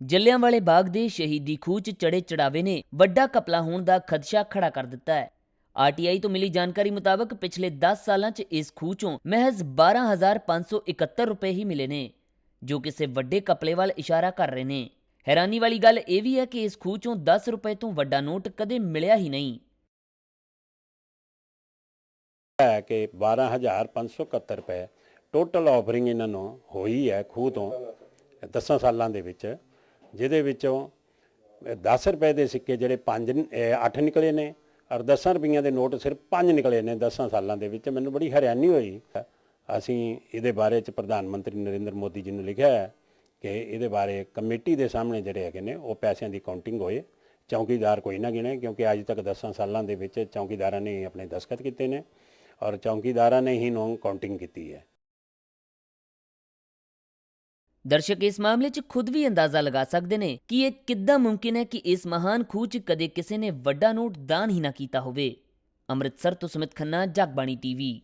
ਜੱਲਿਆਂਵਾਲੇ ਬਾਗ ਦੇ ਸ਼ਹੀਦੀ ਖੂਹ 'ਚ ਚੜੇ ਚੜਾਵੇ ਨੇ ਵੱਡਾ ਕਪਲਾ ਹੋਣ ਦਾ ਖਦਸ਼ਾ ਖੜਾ ਕਰ ਦਿੱਤਾ ਹੈ। ਆਰਟੀਆਈ ਤੋਂ ਮਿਲੀ ਜਾਣਕਾਰੀ ਮੁਤਾਬਕ ਪਿਛਲੇ 10 ਸਾਲਾਂ 'ਚ ਇਸ ਖੂਹ 'ਚੋਂ ਮਹਿਜ਼ 12571 ਰੁਪਏ ਹੀ ਮਿਲੇ ਨੇ, ਜੋ ਕਿਸੇ ਵੱਡੇ ਕਪਲੇ ਵੱਲ ਇਸ਼ਾਰਾ ਕਰ ਰਹੇ ਨੇ। ਹੈਰਾਨੀ ਵਾਲੀ ਗੱਲ ਇਹ ਵੀ ਹੈ ਕਿ ਇਸ ਖੂਹ 'ਚੋਂ 10 ਰੁਪਏ ਤੋਂ ਵੱਡਾ ਨੋਟ ਕਦੇ ਮਿਲਿਆ ਹੀ ਨਹੀਂ। ਹੈ ਕਿ 12571 ਰੁਪਏ ਟੋਟਲ ਆਫਰਿੰਗ ਇਹਨਾਂ ਨੂੰ ਹੋਈ ਹੈ ਖੂਹ ਤੋਂ 10 ਸਾਲਾਂ ਦੇ ਵਿੱਚ। ਜਿਹਦੇ ਵਿੱਚੋਂ 10 ਰੁਪਏ ਦੇ ਸਿੱਕੇ ਜਿਹੜੇ 5 8 ਨਿਕਲੇ ਨੇ ਔਰ 10 ਰੁਪਈਆਂ ਦੇ ਨੋਟ ਸਿਰਫ 5 ਨਿਕਲੇ ਨੇ 10 ਸਾਲਾਂ ਦੇ ਵਿੱਚ। ਮੈਨੂੰ ਬੜੀ ਹੈਰਾਨੀ ਹੋਈ। ਅਸੀਂ ਇਹਦੇ ਬਾਰੇ ਚ ਪ੍ਰਧਾਨ ਮੰਤਰੀ ਨਰਿੰਦਰ ਮੋਦੀ ਜੀ ਨੂੰ ਲਿਖਿਆ ਹੈ ਕਿ ਇਹਦੇ ਬਾਰੇ ਕਮੇਟੀ ਦੇ ਸਾਹਮਣੇ ਜਿਹੜੇ ਹੈਗੇ ਨੇ, ਉਹ ਪੈਸਿਆਂ ਦੀ ਕਾਊਂਟਿੰਗ ਹੋਏ, ਚੌਕੀਦਾਰ ਕੋਈ ਨਾ ਗਿਣੇ, ਕਿਉਂਕਿ ਅੱਜ ਤੱਕ 10 ਸਾਲਾਂ ਦੇ ਵਿੱਚ ਚੌਕੀਦਾਰਾਂ ਨੇ ਆਪਣੇ ਦਸਖਤ ਕੀਤੇ ਨੇ ਔਰ ਚੌਕੀਦਾਰਾਂ ਨੇ ਹੀ ਨੂੰ ਕਾਊਂਟਿੰਗ ਕੀਤੀ ਹੈ। ਦਰਸ਼ਕ ਇਸ ਮਾਮਲੇ 'ਚ ਖੁਦ ਵੀ ਅੰਦਾਜ਼ਾ ਲਗਾ ਸਕਦੇ ਨੇ ਕਿ ਇਹ ਕਿੱਦਾਂ ਮੁਮਕਿਨ ਹੈ ਕਿ ਇਸ ਮਹਾਨ ਖੂਹ 'ਚ ਕਦੇ ਕਿਸੇ ਨੇ ਵੱਡਾ ਨੋਟ ਦਾਨ ਹੀ ਨਾ ਕੀਤਾ ਹੋਵੇ। ਅੰਮ੍ਰਿਤਸਰ ਤੋਂ ਸੁਮਿਤ ਖੰਨਾ, ਜਗਬਾਣੀ ਟੀਵੀ।